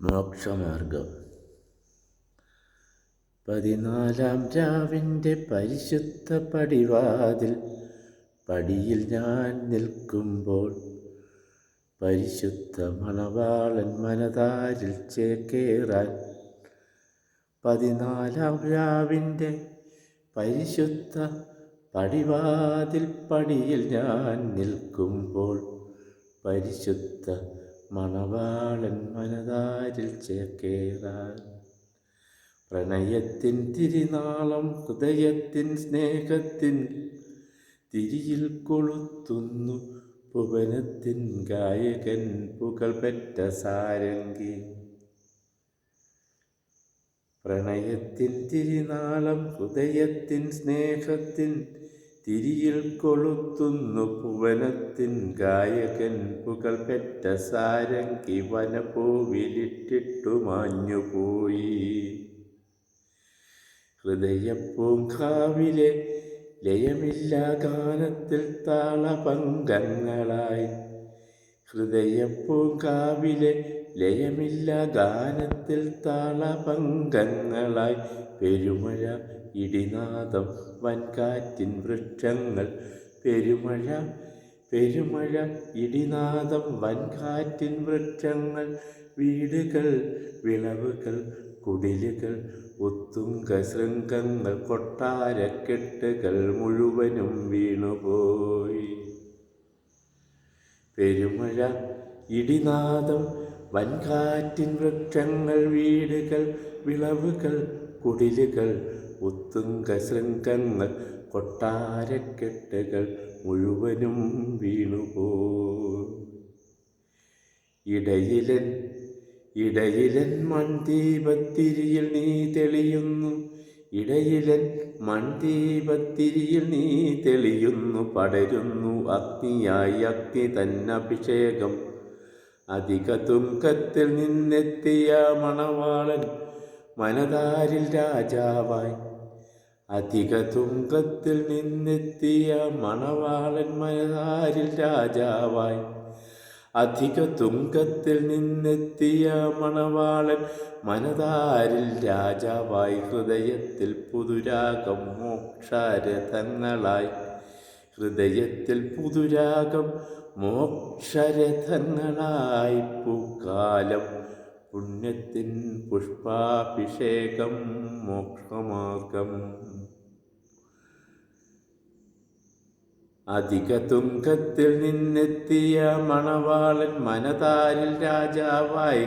മോക്ഷമാർഗം. പതിനാലാം രാവിന്റെ പരിശുദ്ധ പടിവാതിൽ പടിയിൽ ഞാൻ നിൽക്കുമ്പോൾ പരിശുദ്ധ മണവാളൻ മനതാരിൽ ചേക്കേറാൻ പതിനാലാം രാവിന്റെ പരിശുദ്ധ പടിവാതിൽ പടിയിൽ ഞാൻ നിൽക്കുമ്പോൾ പരിശുദ്ധ മണവാളൻ മനതാരിൽ ചേക്കേറാൻ. പ്രണയത്തിൻ തിരിനാളം ഹൃദയത്തിൻ സ്നേഹത്തിൻ തിരിയിൽ കൊളുത്തുന്നു ഭുവനത്തിൻ ഗായകൻ പുകൾ പെറ്റ സാരംഗി. പ്രണയത്തിൻ തിരിനാളം ഹൃദയത്തിൻ സ്നേഹത്തിൻ തിരിയിൽ കൊളുത്തുന്നു പുവനത്തിൻ ഗായകൻ പുകൾ പെറ്റ സാരംഗി വനപൂവിലിട്ടിട്ടു മാഞ്ഞുപോയി. ഹൃദയപ്പൂങ്കാവിലെ ലയമില്ല ഗാനത്തിൽ താളപങ്കങ്ങളായി ഹൃദയപ്പൂങ്കാവിലെ ലയമില്ല ഗാനത്തിൽ താളപങ്കങ്ങളായി പെരുമഴ ഇടിനാദം വൻകാറ്റിൻ വൃക്ഷങ്ങൾ പെരുമഴ പെരുമഴ ഇടിനാദം വൻകാറ്റിൻ വൃക്ഷങ്ങൾ വീടുകൾ വിളവുകൾ കുടിലുകൾ ഒത്തുങ്ക ശൃംഗങ്ങൾ കൊട്ടാരക്കെട്ടുകൾ മുഴുവനും വീണുപോയി. പെരുമഴ ഇടിനാദം വൻകാറ്റിൻ വൃക്ഷങ്ങൾ വീടുകൾ വിളവുകൾ കുടിലുകൾ ഉത്തുങ്ക ശൃംഗങ്ങൾ കൊട്ടാരക്കെട്ടുകൾ മുഴുവനും വീണുപോയി. ഇടയിലൻ ഇടയിലൻ മൺദീപത്തിരിയിൽ നീ തെളിയുന്നു. ഇടയിലൻ മൺദീപത്തിരിയിൽ നീ തെളിയുന്നു. പടരുന്നു അഗ്നിയായി അഗ്നി തന്നഭിഷേകം. അധിക തുങ്കത്തിൽ നിന്നെത്തിയ മണവാളൻ മനതാരിൽ രാജാവായി. അധിക തുങ്കത്തിൽ നിന്നെത്തിയ മണവാളൻ മനതാരിൽ രാജാവായി. അധിക തുങ്കത്തിൽ നിന്നെത്തിയ മണവാളൻ മനതാരിൽ രാജാവായി. ഹൃദയത്തിൽ പുതുരാഗം മോക്ഷരഥങ്ങളായി. ഹൃദയത്തിൽ പുതുരാഗം മോക്ഷരഥങ്ങളായി. പൂക്കാലം പുണ്യത്തിൻ പുഷ്പാഭിഷേകം മോക്ഷമാർഗം. അധിക തുങ്കത്തിൽ നിന്നെത്തിയ മണവാളൻ മനതാരിൽ രാജാവായി